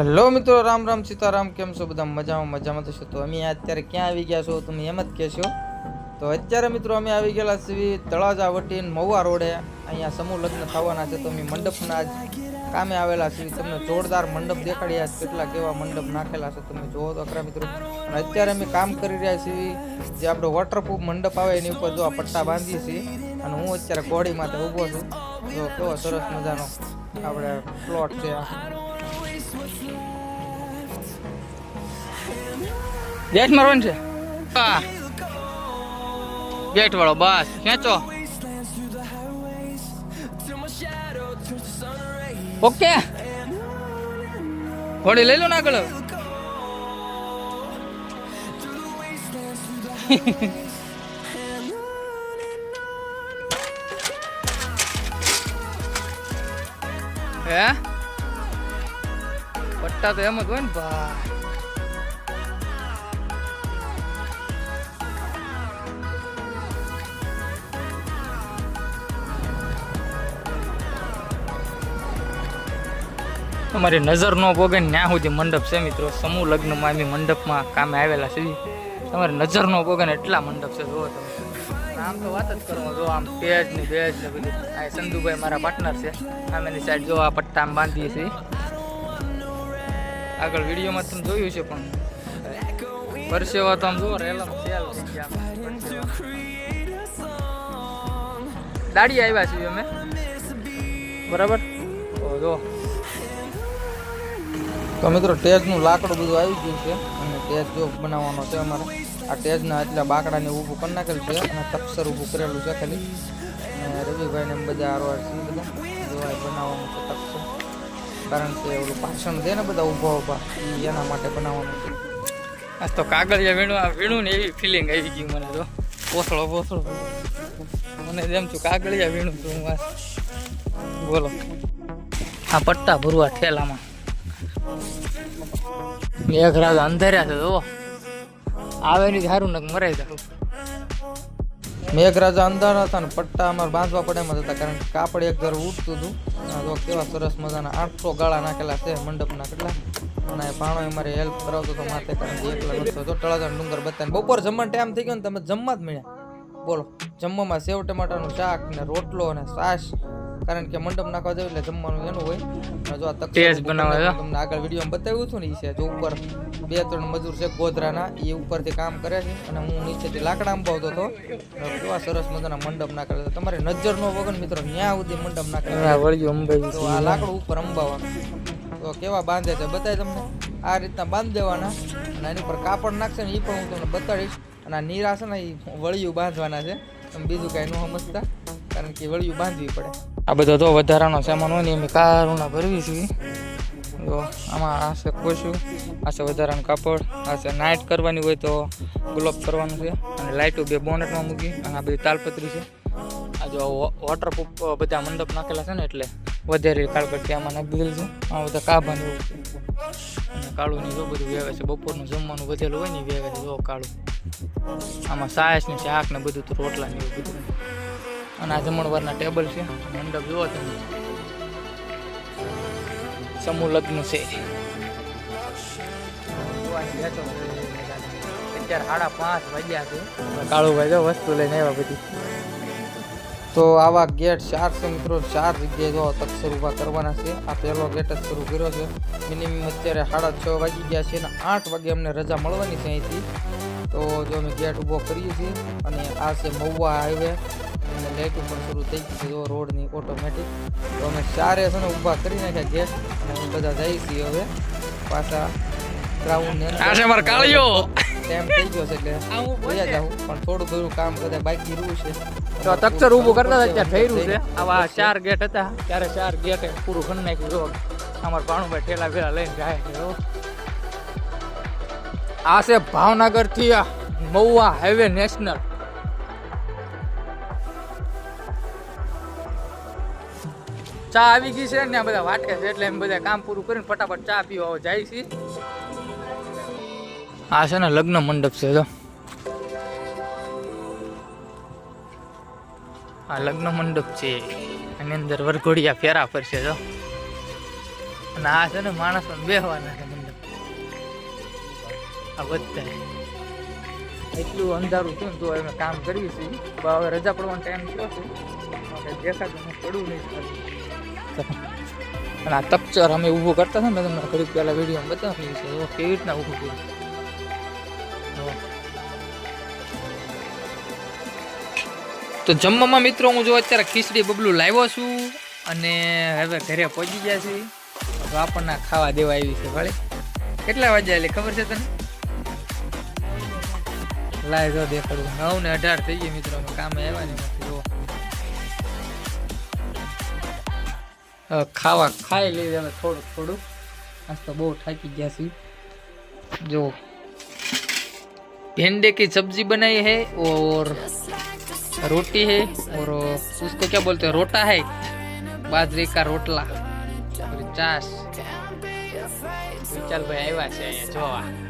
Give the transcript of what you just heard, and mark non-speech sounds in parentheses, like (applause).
Hello મિત્રો, રામ રામ સીતારામ, કેમ છો બધા? મજામાં મજામાં તો છો? તો અમે અત્યારે ક્યાં આવી ગયા છો? તમે એમ જ કહેશો તો અત્યારે મિત્રો અમે આવી ગયેલા છીએ તળાજા વટીન મહુવા રોડે. અહીંયા સમૂહ લગ્ન થવાના છે, તો અમે મંડપના જ કામે આવેલા છીએ. તમને જોરદાર મંડપ દેખાડ્યા છે. કેટલા કેવા મંડપ નાખેલા છે, તમે જોવો તો ખરા મિત્રો. અત્યારે અમે કામ કરી રહ્યા છીએ, જે આપણો વોટરપ્રૂફ મંડપ આવે એની ઉપર જો આ પટ્ટા બાંધીએ છીએ. અને હું અત્યારે ઘોડી માથે ઊભો છું. જો કેવો સરસ મજાનો આપણે પ્લોટ છે આ. ગેટ મારવાનું છે? ગેટ વાળો, બસ. ખેંચો. ઓકે. ઘોડી લઈ લો ને આગળ. (laughs) હે? પટ્ટા તો એમ જ હોય ને, ભાઈ. તમારી નજર ન પોગે ત્યાં સુધી મંડપ છે મિત્રો. સમૂહ લગ્નમાં અમે મંડપમાં કામે આવેલા છે તમારી નજર ન પોગે ને એટલા મંડપ છે, જુઓ તમે. આમ તો વાત જ કરો, જો આમ પેજ ને બેજ ને બધું. આ સંધુભાઈ મારા પાર્ટનર છે. આમેની સાઈડ જો આ પટ્ટા આમ બાંધીએ છીએ. આગળ વિડીયોમાં તમે જોયું છે પણ પરસેવા તો આમ જુઓ, રેલમ સેલ. દાડી આવ્યા છીએ અમે. બરાબર? જો. તો મિત્રો, ટેજનું લાકડું બધું આવી ગયું છે. અને ટેજ જો બનાવવાનો છે અમારે. આ ટેજના એટલા બાકડાને ઊભું કરી નાખેલું છે અને તપસર ઊભું કરેલું છે ખાલી. રવિભાઈને એમ બધા આરો બધા. જોવા બનાવવાનું છે તપસર. કારણ કે ઓલું પાછળ છે ને બધા ઊભા ઊભા એના માટે બનાવવાનું છે. આ તો કાગળિયા વીણું વીણું ને એવી ફિલિંગ આવી ગઈ મને તો. પોસળો પોસળો મને જેમ છું કાગળિયા વીણું તો હું બોલો. આ પટ્ટા ભરવા ઠેલામાં. એક રાત અંધાર્યા છે જો આવે નહીં સારું ને મરાઈ જાવ મેઘરાજા અંધારા હતા ને પટ્ટા અમારે બાંધવા પડે એમ હતા કારણ કે કાપડ એક ઘર ઉઠતું હતું. તો કેવા સરસ મજાના આઠસો ગાળા નાખેલા છે મંડપના કેટલા. અને પાણો અમારે હેલ્પ કરાવતો હતો માથે, કારણ કે એકલા નતો હતો તળાજા ડુંગર બતાવીને. બપોર જમવાનો ટાઈમ થઈ ગયો ને તમે જમવા જ મળ્યા. બોલો, જમવામાં સેવ ટમાટાનું શાક ને રોટલો અને છાશ કારણ કે મંડપ નાખવા જવું એટલે જમવાનું એનું હોય. અને જો આ તક બનાવે તમને આગળ વિડીયોમાં બતાવ્યું હતું ને એ છે. જો ઉપર બે ત્રણ મજૂર છે ગોધરાના એ ઉપરથી કામ કરે છે. અને હું નીચેથી લાકડા અંબાવતો હતો. કેવા સરસ મજાના મંડપ નાખેલા હતા તમારે નજર નો વગર મિત્રો ન્યા સુધી મંડપ નાખેલા તો આ લાકડું ઉપર અંબાવા તો કેવા બાંધે છે બતાય તમને? આ રીતના બાંધી દેવાના. અને એની પર કાપડ નાખશે ને એ પણ હું તમને બતાડીશ. અને આ નીરા છે ને એ વળિયું બાંધવાના છે. તમે બીજું કાંઈ ન સમજતા કારણ કે વળિયું બાંધવી પડે. આ બધો તો વધારાનો સામાન હોય ને અમે કારુના ભરવી છીએ તો આમાં આ છે કોશું, આ છે વધારાનું કાપડ, આ છે નાઇટ કરવાની હોય તો ગ્લોબ કરવાનું છે. અને લાઇટો બે બોનેટમાં મૂકી અને આ બધી તાલપત્રી છે. આ જો વોટરપ્રૂફ બધા મંડપ નાખેલા છે ને એટલે વધારે કાળપટ્ટી આમાં નાખી દીધેલી છે. આ બધા કાભાને એવું અને કાળું જો બધું વેવે છે. બપોરનું જમવાનું વધેલું હોય ને વેવે છે. જો કાળું. આમાં સાયસ ને શાક ને બધું તો રોટલા ને બધું. અને આ જમણવારના ટેબલ છે. મંડપ જુઓ તમે. સમૂહ લગ્ન છે. અત્યારે સાડા પાંચ વાગ્યા છે. કાળુભાઈ જો વસ્તુ લઈને આવ્યા બધી. તો આવા ગેટ ચાર છે મિત્રો, ચાર જગ્યાએ જો તક્ષર ઊભા કરવાના છે. આ પહેલો ગેટ જ શરૂ કર્યો છે. મિનિમમ અત્યારે સાડા છ વાગી ગયા છે અને આઠ વાગે અમને રજા મળવાની છે તો જો અમે ગેટ ઊભો કરીએ છીએ અને આ છે મહુવા હાઈવે. લાઇટો પણ શરૂ થઈ ગઈ છે જો રોડની ઓટોમેટિક તો અમે ચારે છે ને ઊભા કરી નાખ્યા ગેટ અને બધા જઈ છીએ હવે પાછા ગ્રાઉન્ડની આ છે મારો કાળિયો. ટાઈમ થઈ ગયો છે એટલે વયા જાઉં. પણ થોડું ઘણું કામ કદાચ બાકી રહ્યું છે. તો તક્ષર ઊભું કરતા હતા ત્યાં થઈ રહ્યું છે આવા ચાર ગેટ હતા. ત્યારે ચાર ગેટ પૂરું કરી નાખ્યું. જો અમારા ભાણુભાઈ ઠેલા ભેલા લઈને જાય છે આ છે ભાવનગરથી મહુવા હાઈવે નેશનલ. ચા આવી ગઈ છે ને બધા વાટે છે એટલે એમ બધા કામ પૂરું કરીને ફટાફટ ચા પીવા જાય છે. આ છે ને લગ્ન મંડપ છે જો. આ લગ્ન મંડપ છે. એની અંદર વરઘોડિયા ફેરા ફરશે જો. અને આ છે ને માણસ પણ બેહવાના છે મંડપ. આ બધા એટલું અંધારું થયું તો અમે કામ છીએ. પણ હવે રજા પડવાનો ટાઈમ થયો છે. દેખાતું પડવું નહીં ખાલી. અને આ તપચર અમે ઊભું કરતા હતા ને તમને ઘડીક પહેલાં વીડિયો બતાવી છે. એવો કેવી રીતના ઊભું કર્યું? તો જમવામાં મિત્રો હું જો અત્યારે ખીચડી બબલું લાવ્યો છું અને હવે ઘરે પહોંચી ગયા છીએ. તો આપણને ખાવા દેવા આવી છે ભાઈ કેટલા વાગ્યા એટલે ખબર છે તને? લાય જો દેખાડું. નવ ને અઢાર થઈ ગયા મિત્રો, અમે કામે આવ્યા ને. ખાવા ખાઈ લઈએ હવે થોડુંક થોડુંક આજ તો બહુ થાકી ગયા છીએ જો भिंडी की सब्जी बनाई है और रोटी है और उसको क्या बोलते हैं रोटा है बाजरे का रोटला और चास વિશાલભાઈ આવ્યા છે અહીંયા જોવા